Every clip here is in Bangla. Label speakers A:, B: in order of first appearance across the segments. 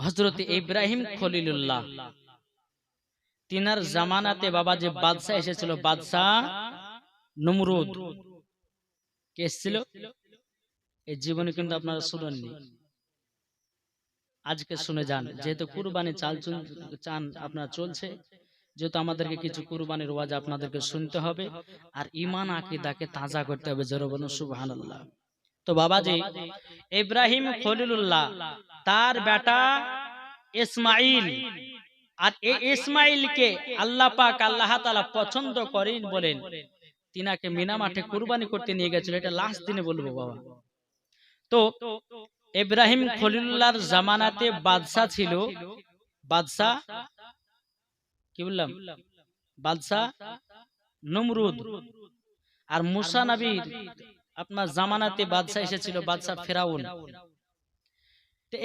A: হজরত ইব্রাহিম খলিলুল্লাহ। তিনার জামানাতে বাবা যে বাদশাহ এসেছিল, বাদশাহ নমরুদ। কে এসেছিল? এই জীবনে কিন্তু আপনারা শুনেননি। আজকে শুনে যান, যেহেতু কুরবানি চাল চুন- আপনার চলছে, যেহেতু আমাদেরকে কিছু কুরবানির ওয়াজ আপনাদেরকে শুনতে হবে, আর ইমান আকিদাকে তাজা করতে হবে, জোরে বলুন সুবহানাল্লাহ। তো বাবাজি, ইব্রাহিম খলিলুল্লাহ তার বেটা ইসমাইল আর এই ইসমাইলকে আল্লাহ পাক আল্লাহ তাআলা পছন্দ করেন বলেন। তিনাকে মিনা মাঠে কুরবানি করতে নিয়ে গেছিল। এটা লাস্ট দিনে বলব বাবা। তো ইব্রাহিম খলিলুল্লাহর জামানাতে বাদশা ছিল। বাদশা কি বললাম? বাদশা নমরুদ। আর মুসা নবীর আপনার জামানাতে বাদশা এসেছিল বাদশা ফেরাউন।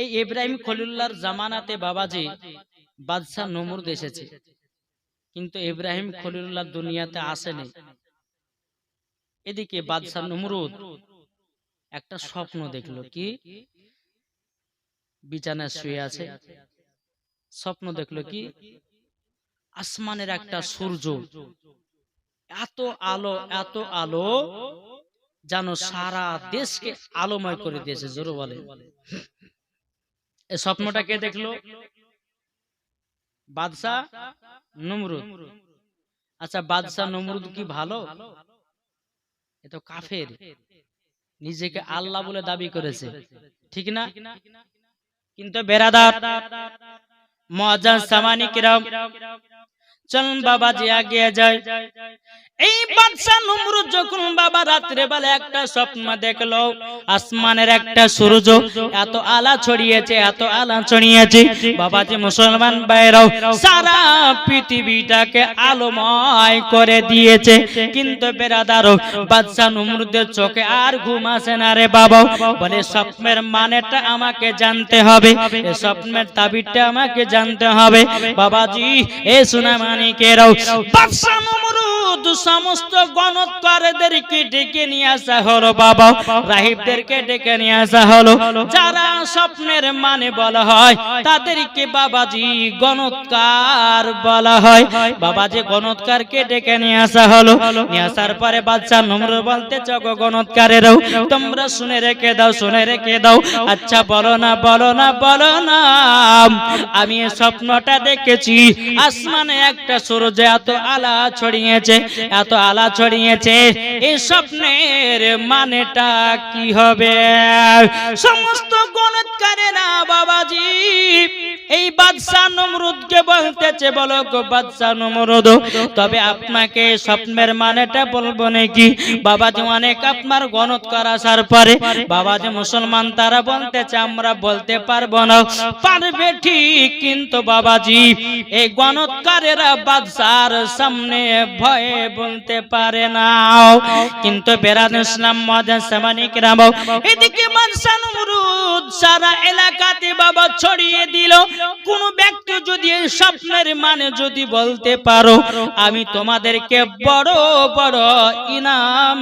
A: এই ইব্রাহিম খলিলুল্লাহর জামানাতে বাবাজি বাদশাহ নমরুদ এসেছে। কিন্তু ইব্রাহিম খলিলুল্লাহ দুনিয়াতে আসেনি। এদিকে বাদশা নমরুদ একটা স্বপ্ন দেখল কি? বিছানায় শুয়ে আছে। স্বপ্ন দেখল কি? আসমানের একটা সূর্য। এত আলো এত আলো যেন সারা দেশকে আলোময় করে দিয়েছে, জোরে বলে স্বপ্নটা কে দেখল বাদশাহ নমরুদ। আচ্ছা বাদশাহ নমরুদ কি ভালো? এ তো কাফের। নিজেকে আল্লাহ বলে দাবি করেছে। ঠিক না? কিন্তু বেরাদার মজান সামানি কিরাম, চলুন বাবা যে আগে যায় এই বাদশা নমরুদ যখন বাবা রাত্রে বেলা একটা স্বপ্ন দেখল, আসমানের একটা সূর্য এত আলা ছড়িয়েছে, এত আলা ছড়িয়েছে। বাবা যে মুসলমান বাইরাও সারা পৃথিবীটাকে আলোময় করে দিয়েছে। কিন্তু বেরাদারও বাদশা নমরুদের চোখে আর ঘুম আসে না রে বাবা। বলে, স্বপ্নের মানেটা আমাকে জানতে হবে। স্বপ্নের তাবিরটা আমাকে জানতে হবে। বাবাজি, এ সোনা মানিকেরাও বাদশা নমরুদ সমস্ত গণৎকারদেরকে ডেকে নিয়ে আসা হলো বাবা। রাহিবদেরকে ডেকে নিয়ে আসা হলো। যারা স্বপ্নের মানে বলা হয়, তাদেরকে বাবাজি গণৎকার বলা হয়। বাবাজি গণৎকারকে ডেকে নিয়ে আসা হলো। নিয়ে আসার পরে বাচ্চা নম্র বলতে চগো গণৎকারেরও, তোমরা শুনে রেখে দাও, শুনে রেখে দাও। আচ্ছা বলো না বলো না বলো না। আমি স্বপ্নটা দেখেছি। আসমানে একটা সূর্য এত আলা ছড়িয়েছে এত আলা ছড়িয়েছে। এই স্বপ্নের মানেটা কি হবে? সমস্ত গণৎকারেরা বাবাজি, এই বাদশাহ নমরুদকে বলতেছে, বলো গো বাদশাহ নমরুদ, তবে আপনাকে স্বপ্নের মানেটা বলব নাকি? বাবাজি অনেক আপনার গণৎকার আসার পরে, বাবাজি মুসলমান, তারা বলতেছে, আমরা বলতে পারব না। পারবে ঠিক, কিন্তু বাবাজি, এই গণৎকারেরা বাদশার সামনে ভয়ে বলতে পারে না কিন্তু বেরাদ ইসলাম মজান সামানিক রাম এদিকে বাদশা নমরুদ সারা এলাকাতে বাবা ছড়িয়ে দিল। কোন ব্যক্তি যদি এই স্বপ্নের মানে যদি বলতে পারো, আমি তোমাদেরকে বড় বড় ইনাম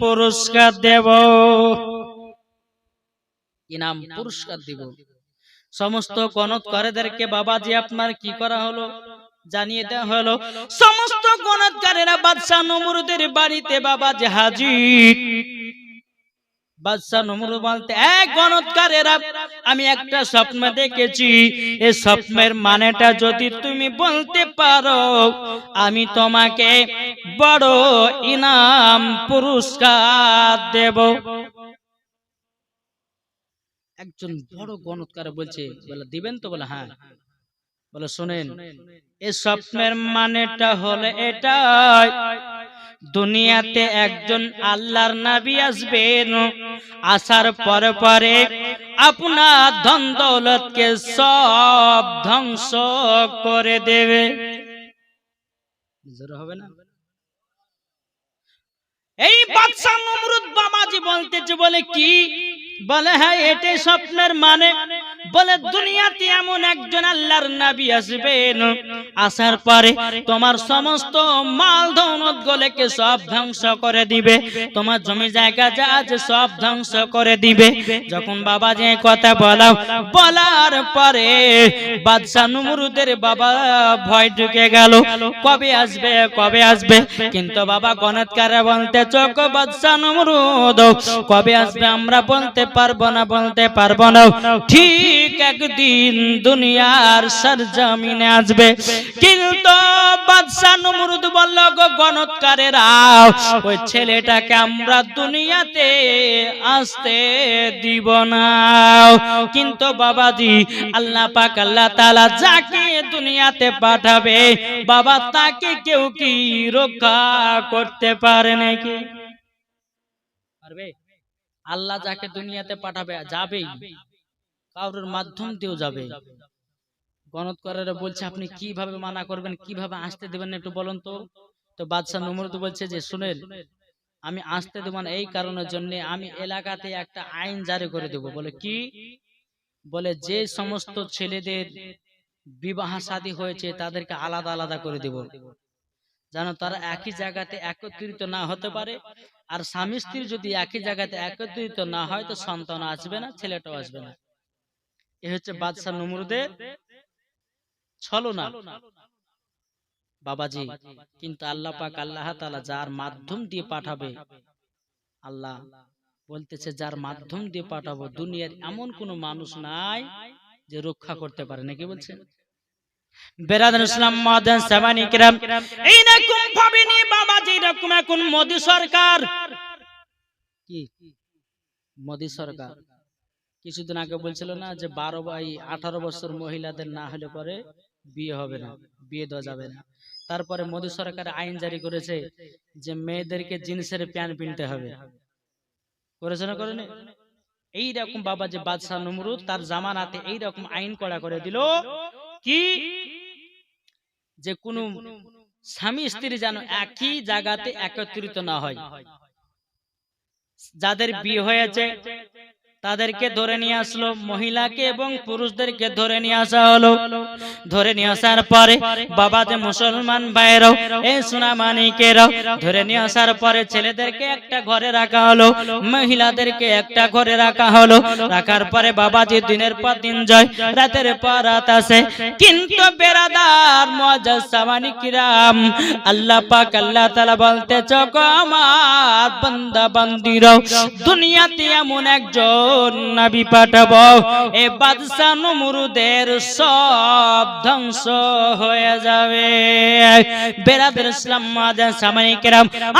A: পুরস্কার দেব। ইনাম পুরস্কার দিব। সমস্ত গণৎকারীদেরকে বাবাজি, আপনার কি করা হলো? জানিয়ে দেওয়া হলো সমস্ত গণৎকারেরা বাদশাহ নমরুদের বাড়িতে বাবাজি হাজির। বাদশাহ নমরুদ বলতে এক গণৎকারেরা আমি একটা স্বপ্ন দেখেছি। এই স্বপ্নের মানেটা যদি তুমি বলতে পারো আমি তোমাকে বড় ইনাম পুরস্কার দেব। একজন বড় গণৎকার বলছে বলে দিবেন তো? বলে হ্যাঁ। বলে শোনেন এই স্বপ্নের মানেটা হলে এটাই। দুনিয়াতে একজন আল্লাহর নাবি আসবেন। আসার পরে পরে আপনার ধন দৌলতকে সব ধ্বংস করে দেবে। হবে না? এই বাদশা নমরুদ বাবাজি বলতেছে, বলে কি? বলে হ্যাঁ এটাই স্বপ্নের মানে। বলে, দুনিয়াতে এমন একজন আল্লাহর নবী আসবেন আসার পরে তোমার সমস্ত মাল দৌলত গুলোকে সব ধ্বংস করে দিবে। তোমার জমি জায়গা যা আছে সব ধ্বংস করে দিবে। যখন বাবা যে কথা বলাও, বলার পরে বাদশা নমরুদের বাবা ভয় ঢুকে গেল। কবে আসবে কবে আসবে? কিন্তু বাবা গণৎকারে বলতে চোখ বাদশা নমরুদ। কবে আসবে আমরা বলতে পারব না, বলতে পারব না। ঠিক একদিন দুনিয়ার আসবে। কিন্তু বলল, গো ওই ছেলেটাকে আমরা দুনিয়াতে আসতে দিব না। কিন্তু বাবাজি, আল্লাহ পাক, আল্লাহ যাকে দুনিয়াতে পাঠাবে, বাবা তাকে কেউ কি রক্ষা করতে পারে নাকি? পারবে? আল্লাহ যাকে দুনিয়াতে পাঠাবে যাবেই। কারোর মাধ্যম দিয়েও যাবে। গণৎকারেরা বলছে আপনি কীভাবে মানা করবেন? কীভাবে আসতে দেবেন একটু বলুন তো? তো? বাদশাহ নমরুদ বলছে যে শুনেন আমি আসতে দেব না এই কারণের জন্য আমি এলাকাতে একটা আইন জারি করে দেব। বলে কি? বলে যে সমস্ত ছেলেদের বিবাহ শাদী হয়েছে তাদেরকে আলাদা আলাদা করে দেব। যেন তারা একই জায়গাতে একত্রিত না হতে পারে। আর স্বামী স্ত্রী যদি একই জায়গাতে একত্রিত না হয় তো সন্তান আসবে না ছেলেটাও আসবে না। এ হচ্ছে বাদশাহ নমরুদের ছলো না বাবাজি কিন্তু আল্লাহ পাক আল্লাহ তাআলা যার মাধ্যম দিয়ে পাঠাবে আল্লাহ বলতেছে যার মাধ্যম দিয়ে পাঠাবো দুনিয়ার এমন কোন মানুষ নাই যে রক্ষা করতে পারে নাকি বলছেন? বেরাদান ইসলাম মাদান সাবানি কিরাম। এই রকম ভাবে নিয়ে বাবাজি এরকম এখন মোদি সরকার। কি? মোদি সরকার? কিছুদিন আগে বলছিল না যে বারো বাই আঠারো বছর মহিলাদের না হলে পরে বিয়ে হবে না, বিয়ে দেওয়া যাবে না। তারপরে মোদী সরকার আইন জারি করেছে যে মেয়েদেরকে জিন্সের প্যান্ট কিনতে হবে। করেছে না করেনি? এইরকম বাবা যে বাদশাহ নমরুদ তার জামানাতে এইরকম আইন করা করে দিল। কি? যে কোন স্বামী স্ত্রী যেন একই জায়গাতে একত্রিত না হয়। যাদের বিয়ে হয়েছে তাদেরকে ধরে নিয়ে আসলো মহিলাকে এবং পুরুষদেরকে ধরে নিয়ে আসা হলো। ধরে নিয়ে আসার পরে বাবা যে মুসলমান ভাইরাও এই সোনামানিকেরাও ধরে নিয়ে আসার পরে ছেলেদেরকে একটা ঘরে রাখা হলো। মহিলাদেরকে একটা ঘরে রাখা হলো। রাখার পরে বাবা যে দিনের পর দিন যায় রাতের পর রাত আসে। কিন্তু বেরাদার মজাসামানি কিরাম। আল্লাহ পাক আল্লাহ তাআলা বলতে চক আমার বান্দা বান্দিরাও। দুনিয়াতে এমন একজন নবী পাঠাবো। এ বাদশা নমরুদের সব ধ্বংস হয়ে যাবে। বেরাদের ইসলাম মাদান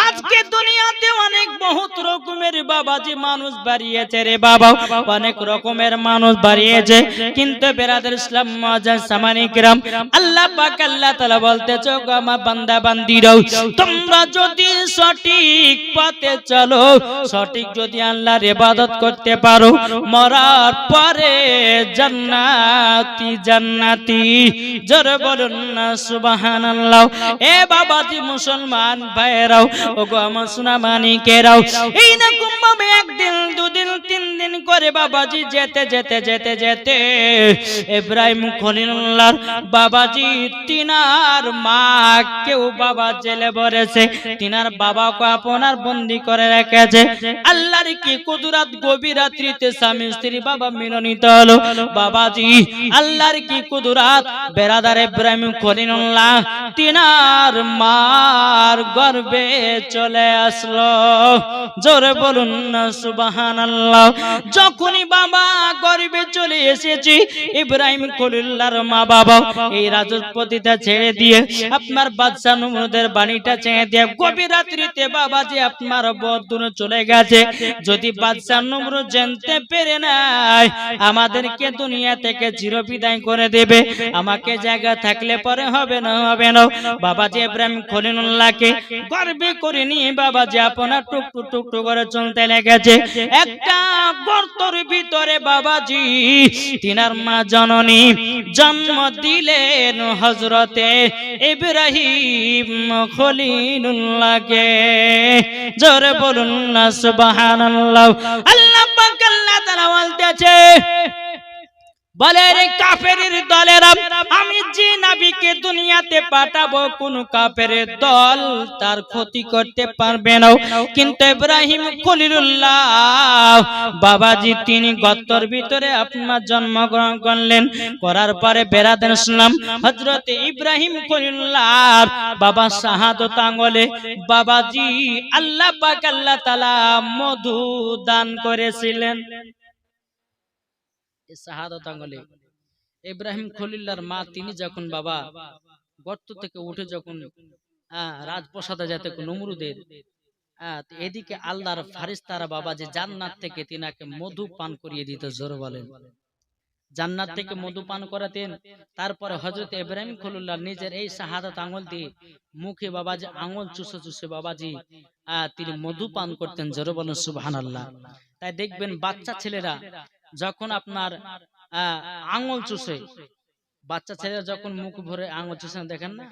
A: আজকে দুনিয়াতে অনেক বহুত রকমের বাবাজি মানুষ বাড়িয়েছে রে বাবা। অনেক রকমের মানুষ বাড়িয়েছে, কিন্তু বেরাদের ইসলাম মাদান সামানি কেরাম, আল্লাহ পাক আল্লাহ তাআলা বলতেছো গো আমার বান্দা বান্দিরাও, তোমরা যদি সঠিক পথে চলো, সঠিক যদি আল্লাহর ইবাদত করতে পারো মরার পরে জান্নাতি জান্নাতি। জোরে বলুন না, সুবহানাল্লাহ। এ বাবাজি মুসলমান ভাইরাও ওগো আমার সোনা মানিকেরাও এই না ভাবে একদিন, দুদিন তিন দিন করে বাবাজি যেতে যেতে যেতে যেতে ইব্রাহিম খলিলুল্লাহর বাবাজি তিনার মা কেউ বাবা জেলে ভরেছে। তিনার বাবাকে আপনার বন্দি করে রেখেছে। আল্লাহর কি কুদরাত গভীর রাত্রিতে স্বামী স্ত্রী বাবা মিলনিত হলো। বাবাজি, আল্লাহর কি কুদরাত? বেরাদার ইব্রাহিম খলিলুল্লাহ, তিনার মার গর্বে চলে আসলো। জোরে বলুন না, সুবহানাল্লাহ। যখনই বাবা গর্বে চলে এসেছি, ইব্রাহিম খলিলুল্লাহর মা বাবা এই রাজপ্রতিটা ছেড়ে দিয়ে আপনার বাদশা নমরুদের বাণীটা ছেড়ে দিয়ে গভীর রাত্রিতে বাবা যে আপনার বদুন চলে গেছে। যদি বাদশা নমরুদ জানতে জানতে পেরে নাই। আমাদেরকে দুনিয়া থেকে চিরবিদায় করে দেবে। আমাকে জায়গা থাকলে পরে হবে না হবে না। বাবাজি ইব্রাহিম খলিলুল্লাহকে গর্বে করে নিয়ে বাবাজি আপনার টুক টুক টুক টুক করে চলতে লেগেছে। একটা গর্তর ভিতরে বাবাজি, তিনার মা জননী জন্ম দিলেন হজরতে ইব্রাহিম খলিলুল্লাহকে। জোরে বলুন না, সুবহানাল্লাহ। আল্লাহ পাক আল্লাহ তারা বলতেছে বলে রে কাফের দলেরা আমি যে নাবিকে দুনিয়াতে পাঠাবো কোন কাফের দল তার ক্ষতি করতে পারবে না। কিন্তু ইব্রাহিম খলিলুল্লাহ বাবাজি তিনি গত্তর ভিতরে আপনার জন্মগ্রহণ করলেন। করার পরে বেরাদেন ইসলাম হযরত ইব্রাহিম খলিলুল্লাহ বাবা শাহাদত আঙ্গলে বাবাজি আল্লাহ পাক আল্লাহ তাআলা মধু দান করেছিলেন। শাহাদত আঙ্গলে। ইব্রাহিম খলিল্লার মা তিনি যখন বাবা গর্ত থেকে উঠে যখন রাজপ্রসাদে যেতে নমরুদের এদিকে আল্লাহর ফারিস্তারা বাবা যে জান্নাত থেকে তিনাকে মধু পান করিয়ে দিত জোর বলেন। জান্নাত থেকে মধু পান করাতেন। তারপরে হজরত ইব্রাহিম খলিল্লাহ নিজের এই শাহাদাত আঙুল দিয়ে মুখে বাবাজি আঙুল চুষে চুষে বাবাজি আহ, তিনি মধু পান করতেন জোর বলেন সুবহানাল্লাহ। তাই দেখবেন বাচ্চা ছেলেরা যখন আপনার আঙুল চুষে বাচ্চা ছেলে যখন মুখ ভরে আঙুল চুষে দেখেন না?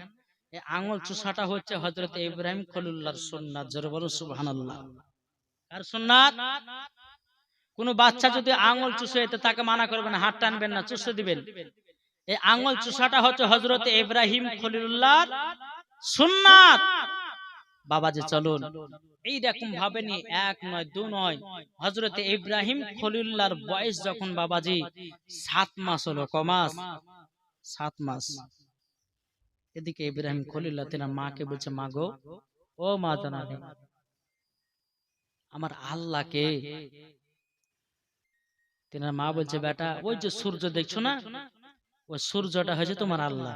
A: এই আঙুল চুষাটা হচ্ছে হজরত ইব্রাহিম খলিল্লাহর সুন্নাত। জোরে বলুন সুবহানাল্লাহ। আর সুন্নাত? কোন বাচ্চা যদি আঙুল চুষে তো তাকে মানা করবেন হাত টানবেন না চুষে দিবেন। এই আঙুল চুষাটা হচ্ছে হজরত ইব্রাহিম খলিলুল্লাহর সুন্নাত। বাবাজি চলুন। এইরকম ভাবে নিয়ে এক নয় দু নয় হজরত ইব্রাহিম খলিল্লার বয়স যখন বাবাজি সাত মাস হলো কমাস সাত মাস। এদিকে ইব্রাহিম খলিল্লাহ তেনার মাকে বলছে মা গো ও মা জানানি আমার আল্লাহকে তেনার মা বলছে বেটা ওই যে সূর্য দেখছ না? ওই সূর্যটা হয়েছে তোমার আল্লাহ।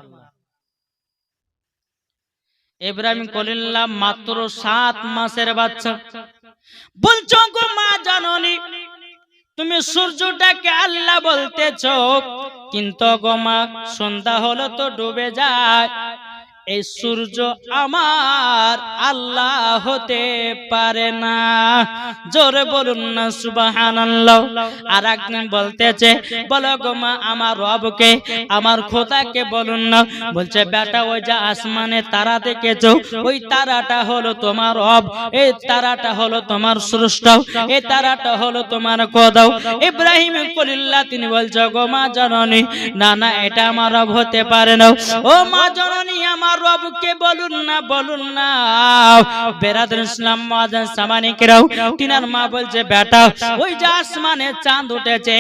A: ইব্রাহিম কলিল্লা মাত্র সাত মাসের বাচ্চা। বলছো গো মা জাননি তুমি সূর্যটাকে আল্লাহ বলতেছ কিন্তু গো মা সন্ধ্যা হলো তো ডুবে যায়। এই সূর্য আমার আল্লাহ হতে পারে না। জোরে বলুন না, সুবহানাল্লাহ। আর একদিন বলতেছে, বলো গো মা, আমার রবকে, আমার খোদাকে বলুন না। বলছে, বেটা, ওই যে আসমানে তারা দেখেছ? ওই তারাটা হলো তোমার রব, এই তারাটা হলো তোমার সৃষ্ট এই তারাটা হলো তোমার খোদাও ইব্রাহিম কলিল্লাহ তিনি বলছে, গো মা জননী, না না, এটা আমার রব হতে পারে না। ও মা জননী, আমার রবকে বলুন না বলুন না। বেরাদুল ইসলাম মাদান সামানিকরাও তিনার মা বলছে, বেটা, ওই যে আসমানে চাঁদ উঠেছে,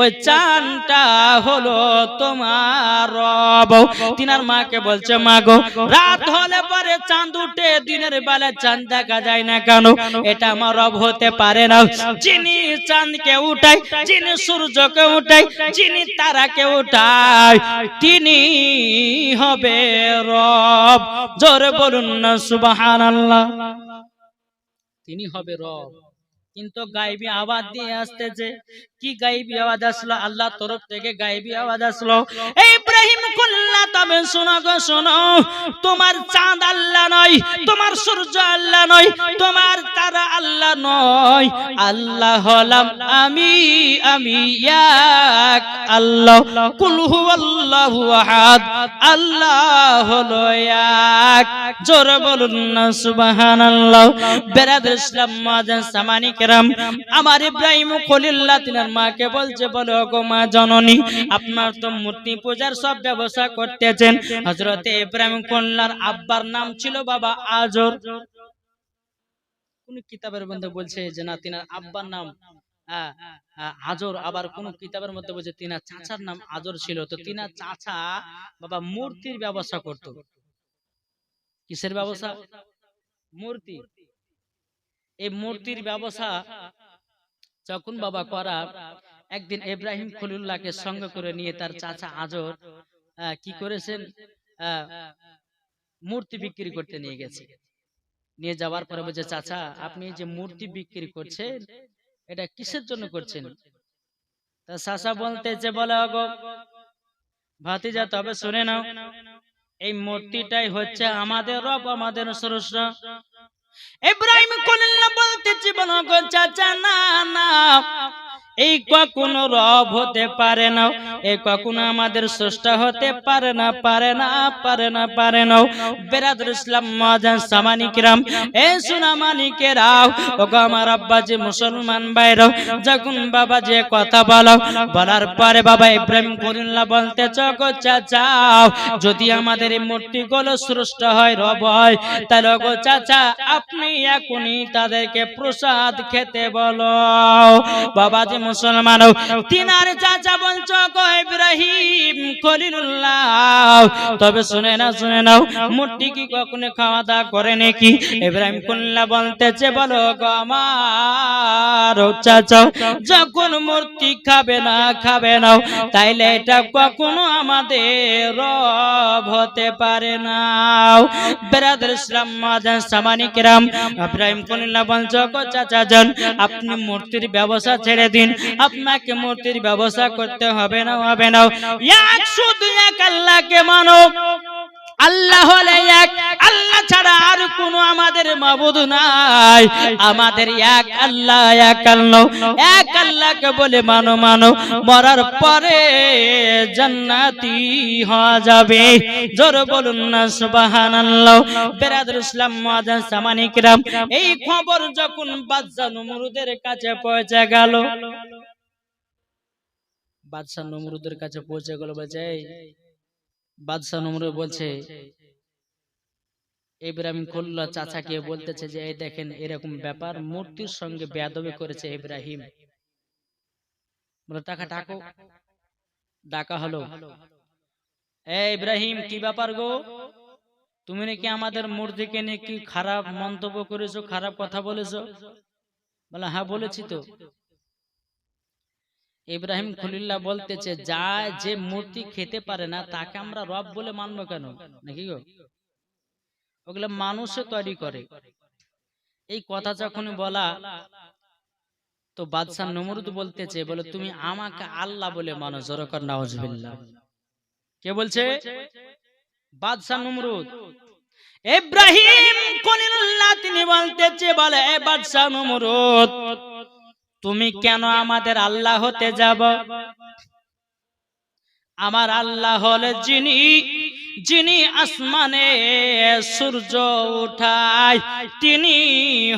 A: ওই চাঁদটা হলো তোমার রব। তিনার মাকে বলছে, মা গো, রাত হলে পরে চাঁদ উঠে, দিনের বেলা চাঁদ দেখা যায় না কেন? এটা আমার রব হতে পারে না। যিনি চাঁদকে উঠায়, যিনি সূর্যকে উঠায়, যিনি তারাকে উঠায়, তিনি হবে রব। জোরে বলুন না সুবহানাল্লাহ। তিনি হবে রব। কিন্তু গাইবি আওয়াজ দিয়ে আসতেছে। কি গাইবি আওয়াজ আসলো? আল্লাহ তরফ থেকে গাইবি আওয়াজ আসলো। ইব্রাহিম কুল্লা, তবে শোনো গো, শোনো। তোমার চাঁদ আল্লাহ নয়, তোমার সূর্য আল্লাহ নয়, তোমার তারা আল্লাহ নয়। আল্লাহ হলাম আমি আমি এক আল্লাহ। কুল হুয়াল্লাহু আহাদ, আল্লাহ হলো এক। জোরে বলুন না, সুবহানাল্লাহ। বেরাদুল ইসলাম মাজান সামানি কেরাম আমার ইব্রাহিম খলিল্লাহ তিনার মাকে বলছে বলো গো মা জননী আপনার তো মূর্তি পূজার সব ব্যবস্থা করতেছেন। হযরতে ইব্রাহিম খলিল্লাহর আব্বার নাম ছিল বাবা আজর। কোন কিতাবের মধ্যে বলছে যে না তিনার আব্বার নাম আহ, আহ, আজর আবার কোন কিতাবের মধ্যে বলছে তিনার চাচার নাম আজর ছিল। তো তিনার চাচা বাবা মূর্তির ব্যবস্থা করত। কিসের ব্যবস্থা? মূর্তি। এই মূর্তির ব্যবসা যখন বাবা করা একদিন ইব্রাহিম খলিলুল্লাহকে সঙ্গে করে নিয়ে তার চাচা আজর কি করেছেন? মূর্তি বিক্রি করতে নিয়ে গেছে। নিয়ে যাওয়ার পরে বলছে চাচা আপনি যে মূর্তি বিক্রি করছেন এটা কিসের জন্য করছেন? তা চাচা বলতেছে বলে অগো ভাতিজা তবে শুনে নাও এই মূর্তিটাই হচ্ছে আমাদের রব আমাদের স্রষ্টা ইব্রাহিম কলিল্লা বলতেছি বলো গো চাচা না না। এই কখনো রব হতে পারে না এই কখনো আমাদের স্রষ্টা হতে পারে না পারে না পারে না পারে না। বেরাদুল ইসলাম মহাজান সামানিকরাম এ সোনা মানিকেরাও ওগো আমার আব্বা যে মুসলমান ভাইরাও, যখন বাবা যে কথা বলো, বলার পরে বাবা ইব্রাহিম করিল্লা বলতে চগো চাচা, যদি আমাদের এই মূর্তিগুলো সৃষ্ট হয়, রব হয়, তাহলে গো চাচা, আপনি এখনই তাদেরকে প্রসাদ খেতে বলো। বাবা যে মুসলমান তিনার চাচা বলছ ইব্রাহিম খলিলুল্লাহ। তবে শুনে না শুনে নাও মূর্তি কি কখনো খাওয়া দাওয়া করে নাকি? ইব্রাহিম কল্লা বলতেছে, বলো গো আমার চাচা, যখন মূর্তি খাবে না খাবে না, তাইলে এটা কখনো আমাদের রব হতে পারে না। বেরাদুল ইসলাম মাদান সামানিকরাম ইব্রাহিম কলিল্লা বলছ চাচা যান আপনি মূর্তির ব্যবসা ছেড়ে দিন আপনাকে মূর্তির ব্যবস্থা করতে হবে না। হবে না। এক শুধু এক আল্লাহকে মানো। আল্লাহ হলে এক ছাড়া আর কোনো আমাদের মাবুদ নাই। আমাদের এক আল্লাহ এক আল্লাহ এক আল্লাহকে বলে মানো মানো মরার পরে জান্নাতি হওয়া যাবে। জোর বলুন না ইসলাম এই খবর যখন বাদশা নমরুদের কাছে পৌঁছে গেল বাদশা নমরুদের কাছে পৌঁছে গেল বলছে "এই, বাদশাহ নমরুদ বলছে ইব্রাহিম খুল্লা চাচাকে বলতেছে যে এই দেখেন এরকম ব্যাপার মূর্তির সঙ্গে বেয়াদবি করেছে ইব্রাহিম। বলে টাকা ডাকো। ডাকা। হলো। এ ইব্রাহিম কি ব্যাপার গো? তুমি নাকি আমাদের মূর্তিকে নিয়ে কি খারাপ মন্তব্য করেছ খারাপ কথা বলেছ? বলে হ্যাঁ বলেছি তো। ইব্রাহিম খলিল্লাহ বলতেছে যা যে মূর্তি খেতে পারে না তাকে আমরা রব বলে মানবো কেন? নাকি গো? ওগুলো মানুষে তৈরি করে। এই কথা যখন বলা তো বাদশাহ নমরুদ বলতেছে বলে তুমি আমাকে আল্লাহ বলে মানো জরকর নাউজবিল্লাহ। কে বলছে? বাদশাহ নমরুদ। ইব্রাহিম খলিলুল্লাহ তিনি বলতেছে বলে এ বাদশাহ নমরুদ তুমি কেন আমাদের আল্লাহ হতে যাব? আমার আল্লাহ হলে যিনি। যিনি আসমানে সূর্য উঠায়, তিনি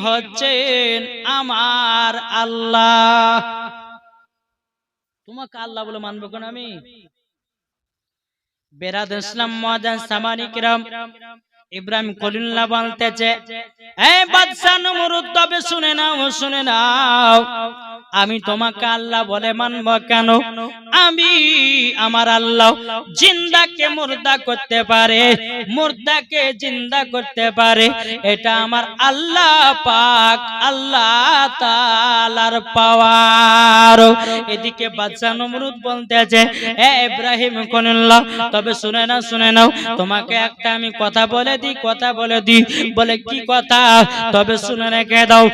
A: হচ্ছেন আমার আল্লাহ। তোমাকে আল্লাহ বলে মানবো কেন আমি? বেরাদ ইসলাম, মহাজান সামানিকরাম ইব্রাহিম কলিল্লাহ বলতেছে নমরুদ, তবে শুনে নাও শুনে নাও। আমি তোমাকে আল্লাহ বলে মানব কেন? আমি আমার আল্লাহ জিন্দাকে মুর্দা করতে পারে, মুর্দাকে জিন্দা করতে পারে। এটা আমার আল্লাহ পাক, আল্লাহ তালার পাওয়ার এদিকে বাদশাহ নমরুদ বলতেছে, এ ইব্রাহিম কলিল্লাহ তবে শুনে নাও শুনে নাও, তোমাকে একটা আমি কথা বলে দিই, কথা বলে দিই। বলে, কি কথা? তবে শুনে রেখে দাও।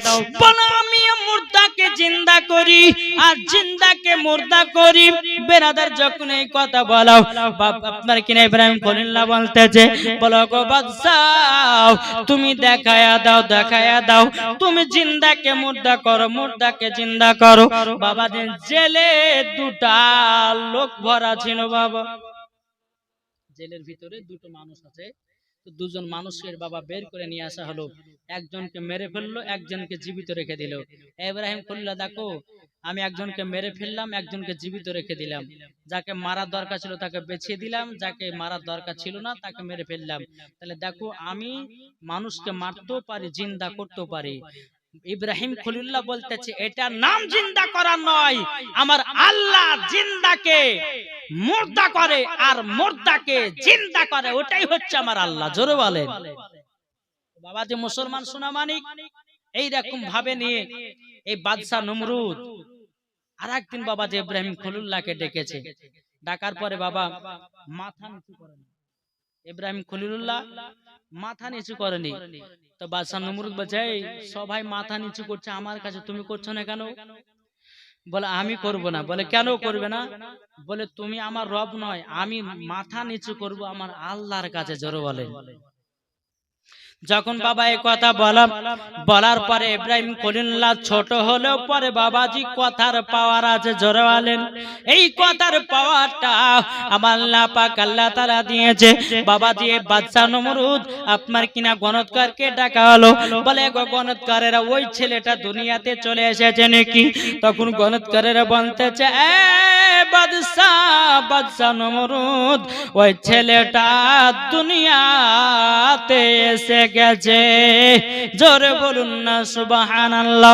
A: বলো আমি মুর্দাকে জিন্দা করি, আর জিন্দাকে মুর্দা করি। বেরাদার যখন এই কথা বলো, বাপ আপনার কিনা ইব্রাহিম খলিল্লাহ বলতেছে, বলো গো বাদশাহ, তুমি দেখায়া দাও দেখায়া দাও, তুমি জিন্দাকে মুর্দা করো, মুর্দাকে জিন্দা করো। বাবা দিন জেলে দুটা লোক ভরা ছিল, বাবা। জেলের ভিতরে দুটো মানুষ আছে দুজন মানুষের বাবা বের করে নিয়ে আসা হলো। একজনকে মেরে ফেলল, একজনকে জীবিত রেখে দিল। এব্রাহিম খুল্লা দেখো, আমি একজনকে মেরে ফেললাম, একজনকে জীবিত রেখে দিলাম। যাকে মারার দরকার ছিল তাকে বেছে দিলাম, যাকে মারার দরকার ছিল না তাকে মেরে ফেললাম। তাহলে দেখো, আমি মানুষকে মারতেও পারি, জিন্দা করতেও পারি। ইব্রাহিম খলিল্লাহ বলতেছে, এটা নাম জিন্দা করা নয়, আমার আল্লাহ জিন্দাকে মুর্দা করে আর মুর্দাকে জিন্দা করে ওটাই হচ্ছে আমার আল্লাহ। জোরে বলেন। বাবা যে মুসলমান সোনা মানিক এইরকম ভাবে নিয়ে এই বাদশাহ নমরুদ আর একদিন বাবা যে ইব্রাহিম খলিল্লাহকে ডেকেছে ডাকার পরে বাবা মাথা নিচু করে না। ইব্রাহিম খলিলুল্লাহ মাথা নিচু করেনি। তো বাদশাহ নমরুদ বলছে "এই, সবাই মাথা নিচু করছে আমার কাছে তুমি করছ না কেন? বলে আমি করব না। বলে কেন করবে না? বলে তুমি আমার রব নয় আমি মাথা নিচু করব আমার আল্লাহর কাছে জোর বলেন যখন বাবা এই কথা বলা বলার পরে ইব্রাহিম কলিল্লাহ ছোট হলেও পরে বাবাজি কথার পাওয়ার আছে জোরে এই কথার পাওয়ারটা আমার পাক আল্লাহ তাআলা দিয়েছে। বাবাজি এই বাদশা নমরুদ আপনার কিনা গণৎকারকে ডাকা হলো। বলে গো গণৎকারেরা ওই ছেলেটা দুনিয়াতে চলে এসেছে নাকি? তখন গণৎকারেরা বলতেছে এ নমরুদ ওই ছেলেটা দুনিয়াতে এসে গেছে। জোরে বলুন না সুবহানাল্লাহ।